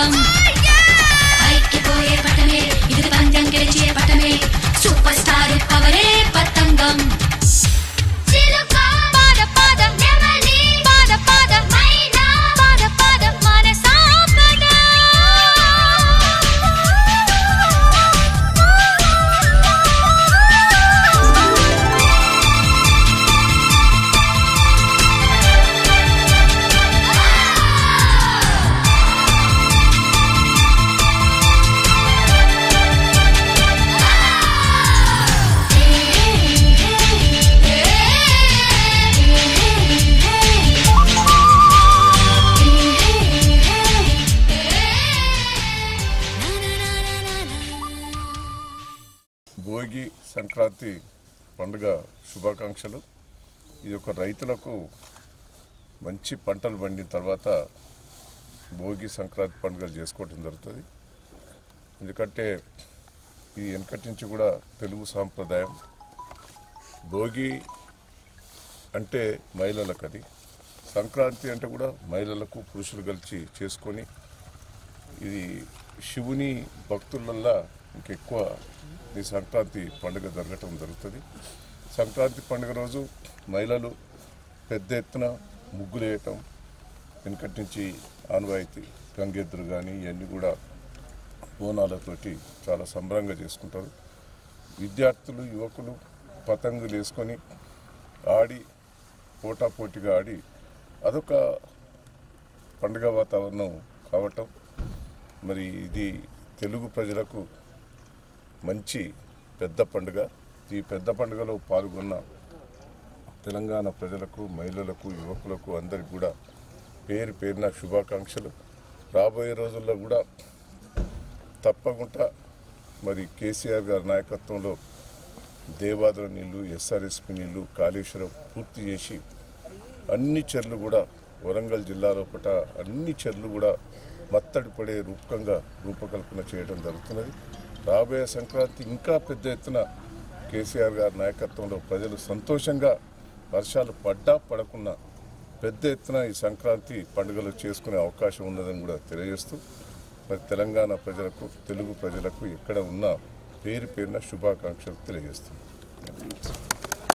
Ayan. Bhogi Sankranti పండుగ శుభాకాంక్షలు. ఇది ఒక రైతులకు మంచి పంటలు పండిన తర్వాత భోగి సంక్రాంతి పండుగలు చేసుకోవటం జరుగుతుంది. ఎందుకంటే ఇది వెనకటి నుంచి కూడా తెలుగు సాంప్రదాయం. భోగి అంటే మహిళలకు అది. సంక్రాంతి అంటే కూడా మహిళలకు పురుషులు కలిసి చేసుకొని ఇది శివుని భక్తులల్లా ఇంకెక్కువ ఈ సంక్రాంతి పండుగ జరగటం జరుగుతుంది. సంక్రాంతి పండుగ రోజు మహిళలు పెద్ద ఎత్తున ముగ్గులు వేయటం నుంచి ఆనవాయితీ గంగెద్దులు కానీ ఇవన్నీ కూడా బోనాలతోటి చాలా సంబరంగా చేసుకుంటారు. విద్యార్థులు యువకులు పతంగులు వేసుకొని ఆడి పోటాపోటీగా ఆడి అదొక పండుగ వాతావరణం కావటం. మరి ఇది తెలుగు ప్రజలకు మంచి పెద్ద పండుగ. ఈ పెద్ద పండుగలో పాల్గొన్న తెలంగాణ ప్రజలకు మహిళలకు యువకులకు అందరికి కూడా పేరు పేరున శుభాకాంక్షలు. రాబోయే రోజుల్లో కూడా తప్పకుండా మరి కేసీఆర్ గారి నాయకత్వంలో దేవాదుల నీళ్ళు ఎస్ఆర్ఎస్పి నీళ్ళు కాళేశ్వరం పూర్తి చేసి అన్ని చెర్లు కూడా వరంగల్ జిల్లాలో పట అన్ని చెర్లు కూడా మత్తడి పడే రూపకంగా రూపకల్పన చేయడం జరుగుతున్నది. రాబోయే సంక్రాంతి ఇంకా పెద్ద ఎత్తున కేసీఆర్ గారి నాయకత్వంలో ప్రజలు సంతోషంగా వర్షాలు పడ్డా పడకున్నా పెద్ద ఎత్తున ఈ సంక్రాంతి పండుగలు చేసుకునే అవకాశం ఉన్నదని కూడా తెలియజేస్తూ మరి తెలంగాణ ప్రజలకు తెలుగు ప్రజలకు ఎక్కడ ఉన్న పేరు పేరున శుభాకాంక్షలు తెలియజేస్తుంది